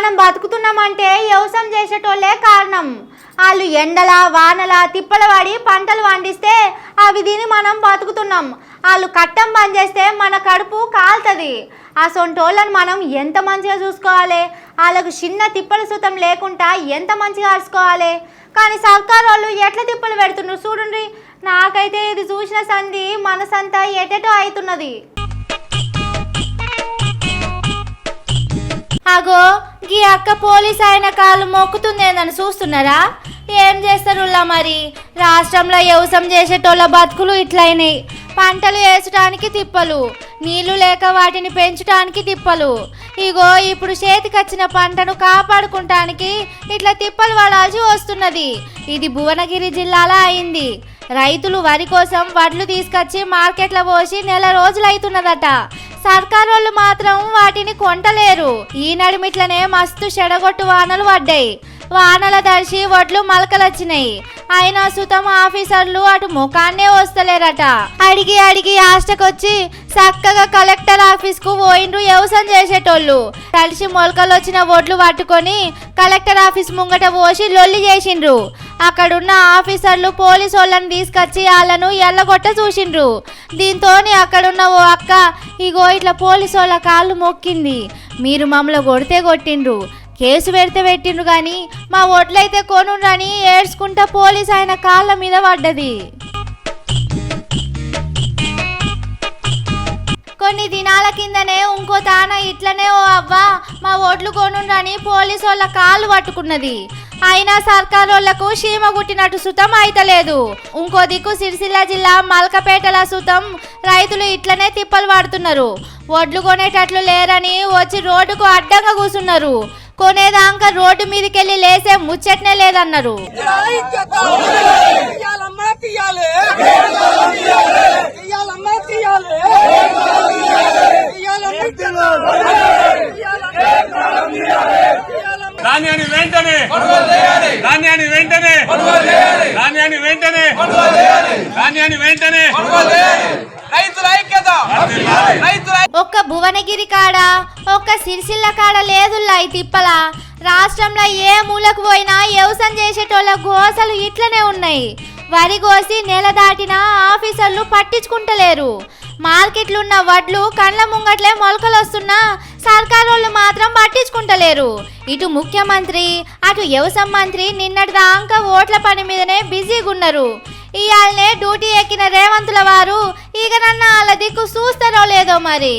మనం బతుకుతున్నామంటే వ్యవసాయం చేసేటోళ్ళే కారణం. వాళ్ళు ఎండల వానల తిప్పల వాడి పంటలు పండిస్తే అవి తిని మనం బతుకుతున్నాం. వాళ్ళు కట్టం బంద్ చేస్తే మన కడుపు కాలుతుంది. ఆ సొంటోళ్ళని మనం ఎంత మంచిగా చూసుకోవాలి? వాళ్ళకు చిన్న తిప్పల సుతం లేకుండా ఎంత మంచిగా అరుచుకోవాలి? కానీ సర్కార్ వాళ్ళు ఎట్లా తిప్పలు పెడుతున్నారు చూడండి. నాకైతే ఇది చూసిన సంధి మనసంతా ఎటెటో అవుతున్నది అగో ఈ అక్క పోలీస్ ఆయన కాళ్ళు మొక్కుతుందేందని చూస్తున్నారా? ఏం చేస్తారులా మరి? రాష్ట్రంలో వ్యవసాయం చేసేటోళ్ళ బతుకులు ఇట్లయినాయి. పంటలు వేసడానికి తిప్పలు. నీళ్ళు లేక వాటిని పెంచడానికి తిప్పలు. ఇగో ఇప్పుడు చేతికొచ్చిన పంటను కాపాడుకుంటానికి ఇట్లా తిప్పలు పడాల్సి వస్తున్నది. ఇది భువనగిరి జిల్లాలో అయింది. రైతులు వరి కోసం వడ్లు తీసుకొచ్చి మార్కెట్లో పోసి నెల రోజులు అవుతున్నదట సర్కార్ వాళ్ళు మాత్రం వాటిని కొంటలేరు. ఈ నడిమిట్లనే మస్తు చెడగొట్టు వానలు పడ్డాయి. వానల దర్శి వడ్లు మలకలొచ్చినాయి. అయినా సుతం ఆఫీసర్లు అటు ముఖాన్నే వస్తలేరట. అడిగి అడిగి ఆస్టకొచ్చి చక్కగా కలెక్టర్ ఆఫీస్కు పోయిండ్రు వ్యవసాయం చేసేటోళ్ళు. తడిసి మొలకలు వచ్చిన వడ్లు పట్టుకొని కలెక్టర్ ఆఫీస్ ముంగట పోసి లొల్లి చేసిండ్రు. అక్కడున్న ఆఫీసర్లు పోలీసు వాళ్ళని తీసుకొచ్చి వాళ్ళను ఎల్లగొట్ట చూసిండ్రు. దీంతో అక్కడున్న ఓ అక్క ఇగో ఇట్లా పోలీసు వాళ్ళ కాళ్ళు మొక్కింది. మీరు మమ్మల్ని కొడితే కొట్టిండ్రు. కేసు పెడితే పెట్టిండ్రు కానీ మా ఓట్లయితే కొనుండ్రని ఏడ్చుకుంటా పోలీస్ ఆయన కాళ్ళ మీద పడ్డది. కొన్ని దినాల కిందనే ఇంకో తాన ఇట్లనే ఓ అవ్వ మా ఓట్లు కొనుండ్రని పోలీసు వాళ్ళ కాళ్ళు పట్టుకున్నది. అయినా సర్కార్ వాళ్ళకు చీమ గుట్టినట్టు సుతం అయితలేదు. ఇంకో దిక్కు సిరిసిల్ల జిల్లా మల్కపేటల సుతం రైతులు ఇట్లనే తిప్పలు పడుతున్నారు. వడ్లు కొనేటట్లు లేరని వచ్చి రోడ్డుకు అడ్డంగా కూసున్నారు. కొనేదాకా రోడ్డు మీదకెళ్ళి లేసే ముచ్చట్నే లేదన్నారు. ధాన్యాన్ని వెంటనే ధాన్యాన్ని వెంటనే ధాన్యాన్ని వెంటనే ధాన్యాన్ని వెంటనే. ఒక్క భువనగిరి కాడ ఒక్క సిరిసిల్ల కాడ లేదుల్లా ఈ తిప్పల. రాష్ట్రంలో ఏ మూలకు పోయినా వ్యవసాయం చేసేటోళ్ళ గోసలు ఇట్లనే ఉన్నాయి. వరి కోసి నెల దాటినా ఆఫీసర్లు పట్టించుకుంటలేరు. మార్కెట్లున్న వడ్లు కండ్ల ముంగట్లే మొలకలు వస్తున్నా సర్కారోళ్ళు మాత్రం పట్టించుకుంటలేరు. ఇటు ముఖ్యమంత్రి అటు వ్యవసాయ మంత్రి నిన్నటి దాకా ఓట్ల పని మీదనే బిజీగా ఉన్నారు ఇయాలనే డ్యూటీ ఎక్కిన రేవంతుల వారు ఇక నన్న వాళ్ళ దిక్కు చూస్తారో లేదో మరి.